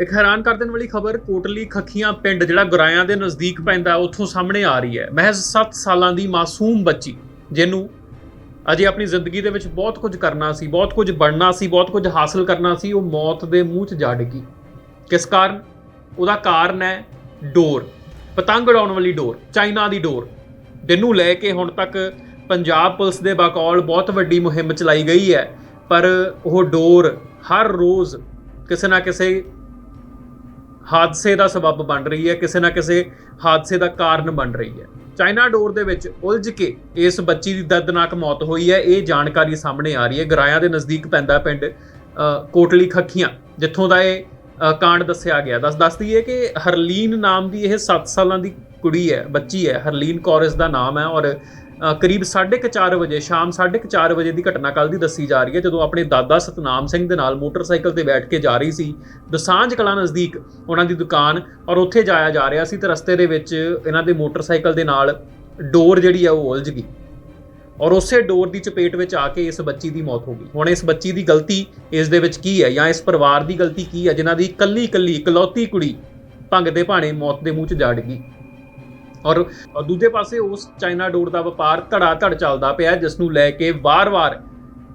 ਇੱਕ ਹੈਰਾਨ ਕਰ ਦੇਣ ਵਾਲੀ ਖਬਰ, ਕੋਟਲੀ ਖੱਖੀਆਂ ਪਿੰਡ ਜਿਹੜਾ ਗੁਰਾਇਆਂ ਦੇ ਨਜ਼ਦੀਕ ਪੈਂਦਾ, ਉੱਥੋਂ ਸਾਹਮਣੇ ਆ ਰਹੀ ਹੈ। ਮਹਿਜ਼ 7 ਸਾਲਾਂ ਦੀ ਮਾਸੂਮ ਬੱਚੀ, ਜਿਹਨੂੰ ਅਜੇ ਆਪਣੀ ਜ਼ਿੰਦਗੀ ਦੇ ਵਿੱਚ ਬਹੁਤ ਕੁਝ ਕਰਨਾ ਸੀ, ਬਹੁਤ ਕੁਝ ਬਣਨਾ ਸੀ, ਬਹੁਤ ਕੁਝ ਹਾਸਲ ਕਰਨਾ ਸੀ, ਉਹ ਮੌਤ ਦੇ ਮੂੰਹ 'ਚ ਜਾ ਡਿੱਗੀ। ਕਿਸ ਕਾਰਨ? ਉਹਦਾ ਕਾਰਨ ਹੈ ਡੋਰ, ਪਤੰਗ ਉਡਾਉਣ ਵਾਲੀ ਡੋਰ, ਚਾਈਨਾ ਦੀ ਡੋਰ। ਜਿਹਨੂੰ ਲੈ ਕੇ ਹੁਣ ਤੱਕ ਪੰਜਾਬ ਪੁਲਿਸ ਦੇ ਬਕੌਲ ਬਹੁਤ ਵੱਡੀ ਮੁਹਿੰਮ ਚਲਾਈ ਗਈ ਹੈ, ਪਰ ਉਹ ਡੋਰ ਹਰ ਰੋਜ਼ ਕਿਸੇ ਨਾ ਕਿਸੇ ਹਾਦਸੇ ਦਾ ਸਬਬ ਬਣ ਰਹੀ ਹੈ ਕਿਸੇ ਨਾ ਕਿਸੇ ਹਾਦਸੇ ਦਾ ਕਾਰਨ ਬਣ ਰਹੀ ਹੈ। ਚਾਈਨਾ ਡੋਰ ਦੇ ਵਿੱਚ ਉਲਝ ਕੇ ਇਸ ਬੱਚੀ ਦੀ ਦਰਦਨਾਕ ਮੌਤ ਹੋਈ ਹੈ। ਇਹ ਜਾਣਕਾਰੀ ਸਾਹਮਣੇ ਆ ਰਹੀ ਹੈ। ਗਰਾਇਆਂ ਦੇ ਨਜ਼ਦੀਕ ਪੈਂਦਾ ਪਿੰਡ ਅ, ਕੋਟਲੀ ਖੱਖੀਆਂ ਜਿੱਥੋਂ ਦਾ ਇਹ ਕਾਂਡ ਦੱਸਿਆ ਗਿਆ। ਦੱਸ ਦੱਸਦੀ ਹੈ ਕਿ ਹਰਲੀਨ ਨਾਮ ਦੀ ਇਹ 7 ਸਾਲਾਂ ਦੀ ਕੁੜੀ ਹੈ ਬੱਚੀ ਹੈ। ਹਰਲੀਨ ਕੌਰਸ ਦਾ ਨਾਮ ਹੈ ਔਰ ਕਰੀਬ 4:30 ਵਜੇ, ਸ਼ਾਮ 4:30 ਵਜੇ ਦੀ ਘਟਨਾ ਕੱਲ ਦੀ ਦੱਸੀ ਜਾ ਰਹੀ ਹੈ, ਜਦੋਂ ਆਪਣੇ ਦਾਦਾ ਸਤਨਾਮ ਸਿੰਘ ਦੇ ਨਾਲ ਮੋਟਰਸਾਈਕਲ ਤੇ ਬੈਠ ਕੇ ਜਾ ਰਹੀ ਸੀ। ਦਸਾਂਝ ਕਲਾਂ ਨਜ਼ਦੀਕ ਉਹਨਾਂ ਦੀ ਦੁਕਾਨ ਔਰ ਉੱਥੇ ਜਾਇਆ ਜਾ ਰਿਹਾ ਸੀ ਤੇ ਰਸਤੇ ਦੇ ਵਿੱਚ ਇਹਨਾਂ ਦੇ ਮੋਟਰਸਾਈਕਲ ਦੇ ਨਾਲ ਡੋਰ ਜਿਹੜੀ ਆ ਉਹ ਉਲਝ ਗਈ। ਔਰ ਉਸੇ ਡੋਰ ਦੀ ਚਪੇਟ ਵਿੱਚ ਆ ਕੇ ਇਸ ਬੱਚੀ ਦੀ ਮੌਤ ਹੋ ਗਈ। ਹੁਣ ਇਸ ਬੱਚੀ ਦੀ ਗਲਤੀ ਇਸ ਦੇ ਵਿੱਚ ਕੀ ਹੈ ਜਾਂ ਇਸ ਪਰਿਵਾਰ ਦੀ ਗਲਤੀ ਕੀ ਹੈ, ਜਿਨ੍ਹਾਂ ਦੀ ਇਕੱਲੀ ਇਕੱਲੀ ਇਕਲੌਤੀ ਕੁੜੀ ਭੰਗ ਦੇ ਭਾਣੇ ਮੌਤ ਦੇ ਮੂੰਹ 'ਚ ਜਾ ਡਿੱਗੀ। ਔਰ ਦੂਜੇ ਪਾਸੇ ਉਸ ਚਾਈਨਾ ਡੋਰ ਦਾ ਵਪਾਰ ਧੜਾ ਧੜ ਚੱਲਦਾ ਪਿਆ ਹੈ, ਜਿਸ ਨੂੰ ਲੈ ਕੇ ਵਾਰ-ਵਾਰ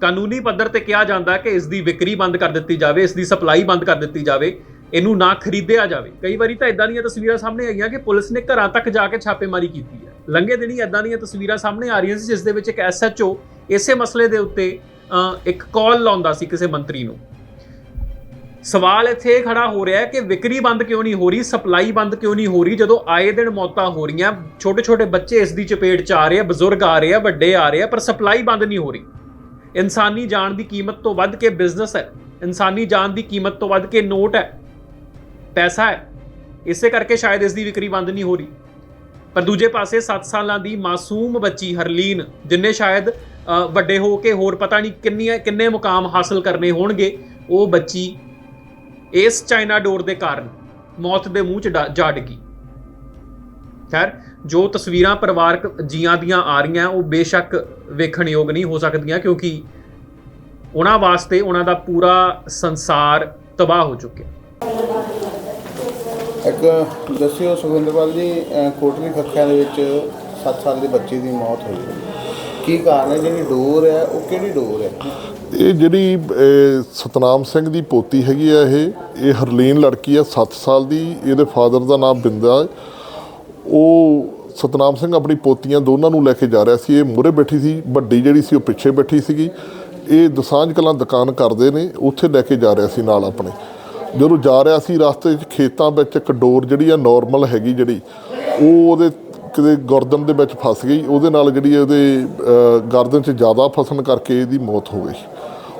ਕਾਨੂੰਨੀ ਪੱਧਰ ਤੇ ਕਿਹਾ ਜਾਂਦਾ ਕਿ ਇਸ ਦੀ ਵਿਕਰੀ ਬੰਦ ਕਰ ਦਿੱਤੀ ਜਾਵੇ ਇਸ ਦੀ ਸਪਲਾਈ ਬੰਦ ਕਰ ਦਿੱਤੀ ਜਾਵੇ ਇਹਨੂੰ ਨਾ ਖਰੀਦਿਆ ਜਾਵੇ। ਕਈ ਵਾਰੀ ਤਾਂ ਇਦਾਂ ਦੀਆਂ ਤਸਵੀਰਾਂ ਸਾਹਮਣੇ ਆਈਆਂ ਕਿ ਪੁਲਿਸ ਨੇ ਘਰਾਂ ਤੱਕ ਜਾ ਕੇ ਛਾਪੇਮਾਰੀ ਕੀਤੀ ਹੈ। ਲੰਘੇ ਦਿਨੀ ਇਦਾਂ ਦੀਆਂ ਤਸਵੀਰਾਂ ਸਾਹਮਣੇ ਆ ਰਹੀਆਂ ਸੀ ਜਿਸ ਦੇ ਵਿੱਚ ਇੱਕ ਐਸਐਚਓ ਇਸੇ ਮਸਲੇ ਦੇ ਉੱਤੇ ਅ, ਇੱਕ ਕਾਲ ਲਾਉਂਦਾ ਸੀ ਕਿਸੇ ਮੰਤਰੀ ਨੂੰ। ਸਵਾਲ ਇੱਥੇ ਇਹ ਖੜਾ ਹੋ ਰਿਹਾ ਹੈ ਕਿ ਵਿਕਰੀ ਬੰਦ ਕਿਉਂ ਨਹੀਂ ਹੋ ਰਹੀ, ਸਪਲਾਈ ਬੰਦ ਕਿਉਂ ਨਹੀਂ ਹੋ ਰਹੀ? ਜਦੋਂ ਆਏ ਦਿਨ ਮੌਤਾਂ ਹੋ ਰਹੀਆਂ ਛੋਟੇ ਛੋਟੇ ਬੱਚੇ ਇਸ ਦੀ ਚਪੇਟ 'ਚ ਆ ਰਹੇ ਆ, ਬਜ਼ੁਰਗ ਆ ਰਹੇ ਆ, ਵੱਡੇ ਆ ਰਹੇ ਆ, ਪਰ ਸਪਲਾਈ ਬੰਦ ਨਹੀਂ ਹੋ ਰਹੀ। ਇਨਸਾਨੀ ਜਾਨ ਦੀ ਕੀਮਤ ਤੋਂ ਵੱਧ ਕੇ ਬਿਜ਼ਨਸ ਹੈ। ਇਨਸਾਨੀ ਜਾਨ ਦੀ ਕੀਮਤ ਤੋਂ ਵੱਧ ਕੇ ਨੋਟ ਹੈ। ਪੈਸਾ ਹੈ। ਇਸੇ ਕਰਕੇ ਸ਼ਾਇਦ ਇਸ ਦੀ ਵਿਕਰੀ ਬੰਦ ਨਹੀਂ ਹੋ ਰਹੀ। ਪਰ ਦੂਜੇ ਪਾਸੇ 7 ਸਾਲਾਂ ਦੀ ਮਾਸੂਮ ਬੱਚੀ ਹਰਲੀਨ, ਜਿੰਨੇ ਸ਼ਾਇਦ ਵੱਡੇ ਹੋ ਕੇ ਹੋਰ ਪਤਾ ਨਹੀਂ ਕਿੰਨੀਆਂ, ਕਿੰਨੇ ਮੁਕਾਮ ਹਾਸਲ ਕਰਨੇ ਹੋਣਗੇ, ਉਹ ਬੱਚੀ ਇਸ ਚਾਈਨਾ ਡੋਰ ਦੇ ਕਾਰਨ ਮੌਤ ਦੇ ਮੂੰਹ ਚ ਜਾ ਡਿੱਗੀ। ਖੈਰ, ਜੋ ਤਸਵੀਰਾਂ ਪਰਿਵਾਰਕ ਜੀਆਂ ਦੀਆਂ ਆ ਰਹੀਆਂ, ਉਹ ਬੇਸ਼ੱਕ ਵੇਖਣਯੋਗ ਨਹੀਂ ਹੋ ਸਕਦੀਆਂ ਕਿਉਂਕਿ ਉਹਨਾਂ ਵਾਸਤੇ ਉਹਨਾਂ ਦਾ ਪੂਰਾ ਸੰਸਾਰ ਤਬਾਹ ਹੋ ਚੁੱਕਿਆ। ਇੱਕ ਦੱਸਿਓ ਸੁਖਵਿੰਦਰਪਾਲ ਜੀ ਕੋਟਲੀ ਖੱਖਿਆਂ ਦੇ ਵਿੱਚ 7 ਸਾਲ ਦੀ ਬੱਚੀ ਦੀ ਮੌਤ ਹੋਈ। ਹੈ ਕੀ ਕਾਰਨ ਹੈ? ਜਿਹੜੀ ਡੋਰ ਹੈ, ਉਹ ਕਿਹੜੀ ਡੋਰ ਹੈ? ਇਹ ਜਿਹੜੀ ਸਤਨਾਮ ਸਿੰਘ ਦੀ ਪੋਤੀ ਹੈਗੀ ਆ ਇਹ ਇਹ ਹਰਲੀਨ ਲੜਕੀ ਆ 7 ਸਾਲ ਦੀ, ਇਹਦੇ ਫਾਦਰ ਦਾ ਨਾਮ ਬਿੰਦਾ ਹੈ। ਉਹ ਸਤਨਾਮ ਸਿੰਘ ਆਪਣੀ ਪੋਤੀਆਂ ਦੋਨਾਂ ਨੂੰ ਲੈ ਕੇ ਜਾ ਰਿਹਾ ਸੀ, ਇਹ ਮੂਹਰੇ ਬੈਠੀ ਸੀ, ਵੱਡੀ ਜਿਹੜੀ ਸੀ ਉਹ ਪਿੱਛੇ ਬੈਠੀ ਸੀਗੀ। ਇਹ ਦਸਾਂਝ ਕਲਾਂ ਦੁਕਾਨ ਕਰਦੇ ਨੇ, ਉੱਥੇ ਲੈ ਕੇ ਜਾ ਰਿਹਾ ਸੀ ਨਾਲ ਆਪਣੇ। ਜਦੋਂ ਜਾ ਰਿਹਾ ਸੀ, ਰਸਤੇ 'ਚ ਖੇਤਾਂ ਵਿੱਚ ਇੱਕ ਡੋਰ ਜਿਹੜੀ ਆ ਨਾਰਮਲ ਹੈਗੀ ਜਿਹੜੀ, ਉਹ ਉਹਦੇ ਕਿਤੇ ਗਰਦਨ ਦੇ ਵਿੱਚ ਫਸ ਗਈ, ਉਹਦੇ ਨਾਲ ਜਿਹੜੀ ਉਹਦੇ ਗਰਦਨ 'ਚ ਜ਼ਿਆਦਾ ਫਸਣ ਕਰਕੇ ਇਹਦੀ ਮੌਤ ਹੋ ਗਈ।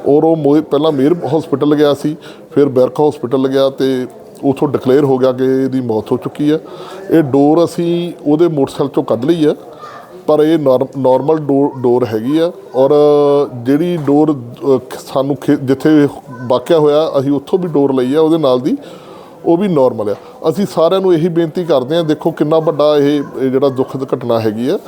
ਔਰ ਉਹ ਮੋਏ- ਪਹਿਲਾਂ ਮੇਰ ਹਸਪੀਟਲ ਗਿਆ ਸੀ, ਫਿਰ ਬਿਰਕ ਹਸਪੀਟਲ ਗਿਆ ਤੇ ਉਥੋਂ ਡਿਕਲੇਅਰ ਹੋ ਗਿਆ ਕਿ ਇਹਦੀ ਮੌਤ ਹੋ ਚੁੱਕੀ ਆ ਇਹ ਡੋਰ ਅਸੀਂ ਉਹਦੇ ਮੋਟਰਸਾਈਕਲ ਚੋਂ ਕੱਢ ਲਈ ਆ ਪਰ ਇਹ ਨਾਰਮਲ ਡੋਰ ਹੈਗੀ ਆ। ਔਰ ਜਿਹੜੀ ਡੋਰ ਸਾਨੂੰ ਖੇ- ਜਿੱਥੇ ਵਾਕਿਆ ਹੋਇਆ, ਅਸੀਂ ਉੱਥੋਂ ਵੀ ਡੋਰ ਲਈ ਆ, ਉਹਦੇ ਨਾਲ ਦੀ ਉਹ ਵੀ ਨਾਰਮਲ ਆ। ਅਸੀਂ ਸਾਰਿਆਂ ਨੂੰ ਇਹੀ ਬੇਨਤੀ ਕਰਦੇ ਆ ਦੇਖੋ ਕਿੰਨਾ ਵੱਡਾ ਇਹ ਇਹ ਜਿਹੜਾ ਦੁੱਖਦ ਘਟਨਾ ਹੈਗੀ ਆ।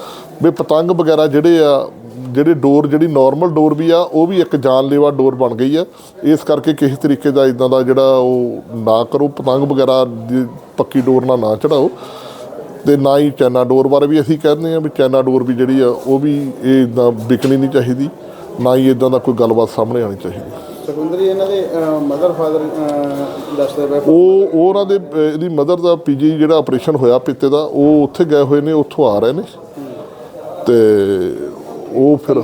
ਵੀ ਪਤੰਗ ਵਗੈਰਾ ਜਿਹੜੇ ਆ, ਜਿਹੜੇ ਡੋਰ, ਜਿਹੜੀ ਨਾਰਮਲ ਡੋਰ ਵੀ ਆ, ਉਹ ਵੀ ਇੱਕ ਜਾਨਲੇਵਾ ਡੋਰ ਬਣ ਗਈ ਆ। ਇਸ ਕਰਕੇ ਕਿਸੇ ਤਰੀਕੇ ਦਾ ਇਦਾਂ ਦਾ ਜਿਹੜਾ ਉਹ ਨਾ ਕਰੋ, ਪਤੰਗ ਵਗੈਰਾ ਦੀ ਪੱਕੀ ਡੋਰ ਨਾਲ ਨਾ ਚੜਾਓ। ਤੇ ਨਾ ਹੀ ਚੈਨਾ ਡੋਰ ਬਾਰੇ ਵੀ ਅਸੀਂ ਕਹਿੰਦੇ ਆ ਵੀ ਚੈਨਾ ਡੋਰ ਵੀ ਜਿਹੜੀ ਆ, ਉਹ ਵੀ ਇਹ ਇਦਾਂ ਵਿਕਣੀ ਨਹੀਂ ਚਾਹੀਦੀ। ਨਾ ਹੀ ਇਦਾਂ ਦਾ ਕੋਈ ਗੱਲਬਾਤ ਸਾਹਮਣੇ ਆਣੀ ਚਾਹੀਦੀ। ਸੁਖਵਿੰਦਰ ਜੀ ਇਹਨਾਂ ਦੇ ਮਦਰ ਫਾਦਰ ਦੱਸਦੇ ਪਏ ਉਹ ਉਹ ਉਹਨਾਂ ਦੇ ਅਹ, ਇਹਦੀ ਮਦਰ ਦਾ ਪੀਜੀ ਜਿਹੜਾ ਆਪਰੇਸ਼ਨ ਹੋਇਆ ਪਿੱਤੇ ਦਾ ਉਹ ਉੱਥੇ ਗਏ ਹੋਏ ਨੇ ਉੱਥੋਂ ਆ ਰਹੇ ਨੇ। ਤੇ ਉਹ ਫਿਰ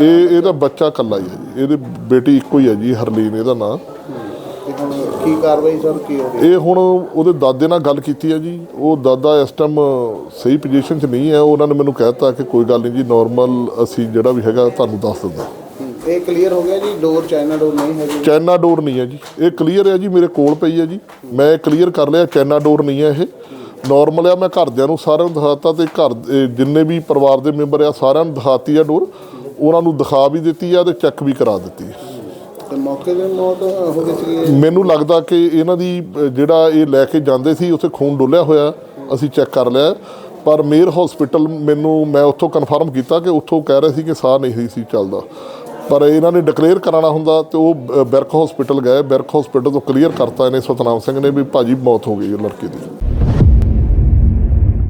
ਇਹ ਇਹਦਾ ਬੱਚਾ ਇਕੱਲਾ ਹੀ ਹੈ ਜੀ। ਇਹਦੀ ਬੇਟੀ ਇੱਕੋ ਹੀ ਹੈ ਜੀ ਹਰਲੀਨ ਇਹਦਾ ਨਾਂ। ਹੁਣ ਕੀ ਕਾਰਵਾਈ ਸਰ ਕੀ ਹੋ ਰਹੀ ਇਹ ਹੁਣ ਉਹਦੇ ਦਾਦੇ ਨਾਲ ਗੱਲ ਕੀਤੀ ਹੈ ਜੀ। ਉਹ ਦਾਦਾ ਇਸ ਟਾਈਮ ਸਹੀ ਪੋਜੀਸ਼ਨ 'ਚ ਨਹੀਂ ਹੈ। ਉਹਨਾਂ ਨੇ ਮੈਨੂੰ ਕਹਿਤਾ ਕਿ ਕੋਈ ਗੱਲ ਨਹੀਂ ਜੀ ਨਾਰਮਲ ਅਸੀਂ ਜਿਹੜਾ ਵੀ ਹੈਗਾ ਤੁਹਾਨੂੰ ਦੱਸ ਦਿੰਦਾ ਇਹ ਕਲੀਅਰ ਹੋ ਗਿਆ ਜੀ ਡੋਰ ਚਾਈਨਾ ਡੋਰ ਨਹੀਂ ਹੈਗੀ। ਚਾਈਨਾ ਡੋਰ ਨਹੀਂ ਹੈ ਜੀ। ਇਹ ਕਲੀਅਰ ਹੈ ਜੀ ਮੇਰੇ ਕੋਲ ਪਈ ਹੈ ਜੀ। ਮੈਂ ਕਲੀਅਰ ਕਰ ਲਿਆ ਚਾਈਨਾ ਡੋਰ ਨਹੀਂ ਹੈ ਇਹ। ਨਾਰਮਲ ਆ ਮੈਂ ਘਰਦਿਆਂ ਨੂੰ ਸਾਰਿਆਂ ਨੂੰ ਦਿਖਾਤਾ ਤੇ ਘਰ ਜਿੰਨੇ ਵੀ ਪਰਿਵਾਰ ਦੇ ਮੈਂਬਰ ਆ ਸਾਰਿਆਂ ਨੂੰ ਦਿਖਾਤੀ ਆ ਡੋਰ ਉਹਨਾਂ ਨੂੰ ਦਿਖਾ ਵੀ ਦਿੱਤੀ ਆ ਤੇ ਚੈੱਕ ਵੀ ਕਰਾ ਦਿੱਤੀ। ਹੈ ਤੇ ਮੌਕੇ ਤੇ ਮੌਤ ਹੋ ਗਈ ਸੀ ਮੈਨੂੰ ਲੱਗਦਾ ਕਿ ਇਹਨਾਂ ਦੀ ਅ, ਜਿਹੜਾ ਇਹ ਲੈ ਕੇ ਜਾਂਦੇ ਸੀ ਉੱਥੇ ਖੂਨ ਡੁੱਲਿਆ ਹੋਇਆ। ਅਸੀਂ ਚੈੱਕ ਕਰ ਲਿਆ। ਪਰ ਮੇਰ ਹਸਪੀਟਲ ਮੈਨੂੰ ਮੈਂ ਉੱਥੋਂ ਕਨਫਰਮ ਕੀਤਾ ਕਿ ਉੱਥੋਂ ਕਹਿ ਰਹੇ ਸੀ ਕਿ ਸਾਹ ਨਹੀਂ ਸੀ ਚੱਲਦਾ। ਪਰ ਇਹਨਾਂ ਨੇ ਡਿਕਲੇਅਰ ਕਰਾਉਣਾ ਹੁੰਦਾ ਤੇ ਉਹ ਬ- ਬਿਰਕ ਹਸਪੀਟਲ ਗਏ, ਬਿਰਕ ਹਸਪੀਟਲ ਤੋਂ ਕਲੀਅਰ ਕਰਤਾ ਇਹਨੇ, ਸਤਨਾਮ ਸਿੰਘ ਨੇ ਵੀ ਭਾਜੀ ਮੌਤ ਹੋ ਗਈ ਹੈ ਲੜਕੇ ਦੀ।